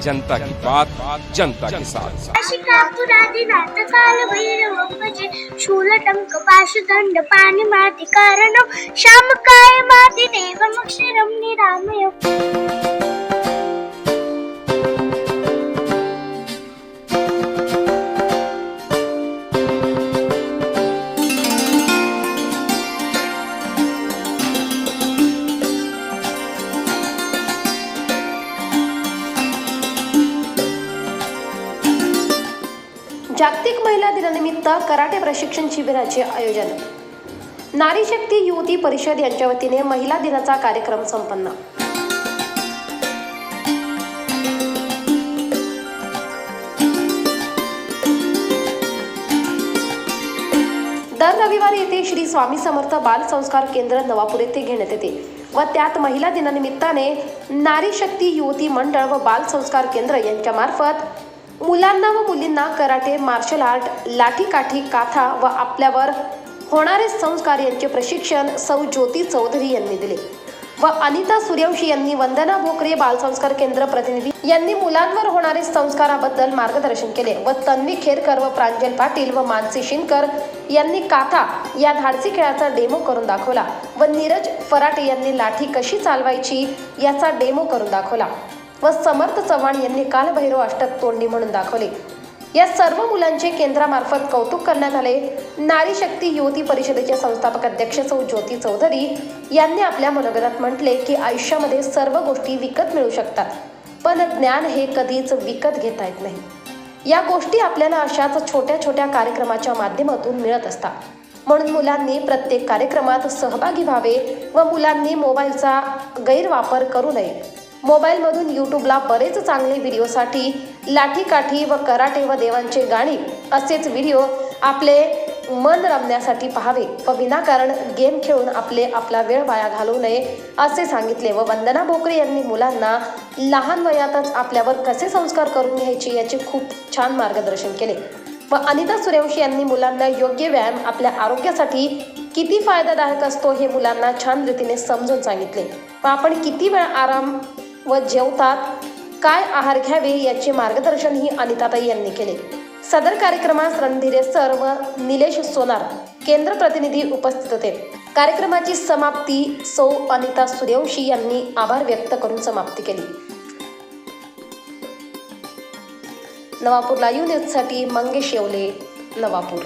जनता की बात जनता के साथ। कापुरादी नाटकाल भैरव भजे पाणी माती कारण श्याम काय माती देवमक्षरम निरामय। जागतिक महिला दिनानिमित्त कराटे प्रशिक्षण शिबिराचे आयोजन. नारी शक्ती युवती परिषद यांच्या वतीने महिला दिनाचा कार्यक्रम संपन्न. दर रविवारी येथे श्री स्वामी समर्थ बाल संस्कार केंद्र नवापूर येथे घेण्यात येते व त्यात महिला दिनानिमित्ताने नारी शक्ती युवती मंडळ व बाल संस्कार केंद्र यांच्या मार्फत मुलांना व मुलींना कराटे मार्शल आर्ट लाठीकाठी काथा व आपल्यावर होणारे संस्कार यांचे प्रशिक्षण सौ ज्योती चौधरी यांनी दिले. व अनिता सूर्यवंशी यांनी वंदना भोकरे बालसंस्कार केंद्र प्रतिनिधी यांनी मुलांवर होणारे संस्काराबद्दल मार्गदर्शन केले व तन्वी खेरकर व प्रांजल पाटील व मानसी शिनकर यांनी काथा या धाडसी खेळाचा डेमो करून दाखवला व नीरज फराटे यांनी लाठी कशी चालवायची याचा डेमो करून दाखवला. व समर्थ चव्हाण यांनी कालभैरव अष्टक तोंडी म्हणून दाखवले. या सर्व मुलांचे केंद्रामार्फत कौतुक करण्यात आले. नारी शक्ती युवती परिषदेचे संस्थापक अध्यक्ष सौ ज्योती चौधरी यांनी आपल्या मनोगतात म्हटले की आयुष्यामध्ये सर्व गोष्टी विकत मिळू शकतात पण ज्ञान हे कधीच विकत घेता येत नाही. या गोष्टी आपल्याला अशाच छोट्या छोट्या कार्यक्रमाच्या माध्यमातून मिळत असतात. म्हणून मुलांनी प्रत्येक कार्यक्रमात सहभागी व्हावे व मुलांनी मोबाईलचा गैरवापर करू नये. मोबाईलमधून यूट्यूबला बरेच चांगले व्हिडिओसाठी लाठीकाठी व कराटे व देवांचे गाणी असेच व्हिडिओ आपले मन रमण्यासाठी पाहावे. व विनाकारण गेम खेळून आपले आपला वेळ वाया घालवू नये असे सांगितले. व वंदना भोकरे यांनी मुलांना लहान वयातच आपल्यावर कसे संस्कार करून घ्यायचे याचे खूप छान मार्गदर्शन केले. व अनिता सूर्यवंशी यांनी मुलांना योग्य व्यायाम आपल्या आरोग्यासाठी किती फायदादायक असतो हे मुलांना छान रीतीने समजून सांगितले. व आपण किती वेळ आराम व जेवतात. काय आहार घ्यावे याचे मार्गदर्शन ही अनिताताई यांनी केले. सदर कार्यक्रमास रणधीरे सर व निलेश सोनार केंद्र प्रतिनिधी उपस्थित होते. कार्यक्रमाची समाप्ती सौ अनिता सूर्यवंशी यांनी आभार व्यक्त करून समाप्ती केली. नवापूर लाईव्ह न्यूजसाठी मंगेश येवले नवापूर.